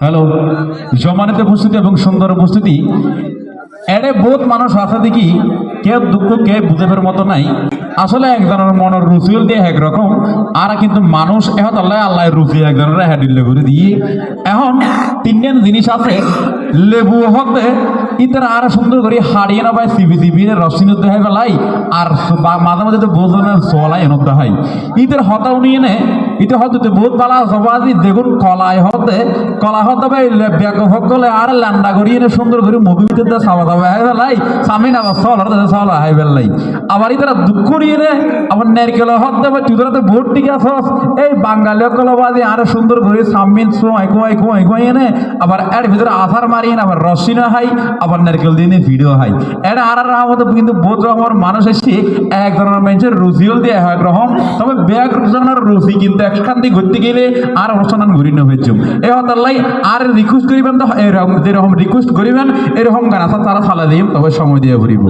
Hello, জমানিতে উপস্থিতি এবং সুন্দর উপস্থিতি। এড়ে বহুত মানুষ আছে দেখি, কে দুঃখ, কে বুঝেবের মতো নাই। আসলে এক ধরনের মনের রুচিও দিয়ে একরকম আর কিন্তু মানুষ এখন আল্লাহ আল্লাহ রুচি একজনের হ্যাডিল করে দিয়ে। এখন তিনজন জিনিস আছে, লেবু হতে ইতার আর সুন্দর করে হারিয়ে না পায়, সিবি সিবি রসিন দেখাই পেলাই আর মাঝে মাঝে তো বোঝনে চলাই এনত দেখাই ইতার হতাও নিয়ে নে ইতে হয়তো তো বহুত ভালো সবাই দেখুন কলাই হতে কলা হতে ভাই সকলে আর লান্ডা করিয়ে নে সুন্দর করে মুভি ভিতরে সাবা সাবা হাই বেলাই সামনে না সল হতে সল হাই বেলাই আবার ইতারা দুঃখ নিয়ে নে আবার নারকেল হতে ভাই তুই তো বহুত ঠিক আছে এই বাঙালি কলবাজি আর সুন্দর করে সামিন সোয়াই কোয়াই কোয়াই কোয়াই এনে, আবার এর ভিতরে আথার মারিয়ে আবার রসি না হাই আবার নারকেল দিয়ে ভিডিও হয়। এটা আর আর আমাদের কিন্তু বহুত রকমের মানুষ এসে এক ধরনের মানুষের রুজিও দিয়ে, এক রকম। তবে ব্যাগ রোজনের রুজি কিন্তু একখান দিয়ে ঘুরতে গেলে আর অনুষ্ঠান ঘুরি না হয়েছে। এই হতাল্লাই আর রিকোয়েস্ট করিবেন তো, এরকম যেরকম রিকোয়েস্ট করিবেন, এরকম গান আছে, তারা ফালা দিম, তবে সময় দিয়ে ঘুরিব।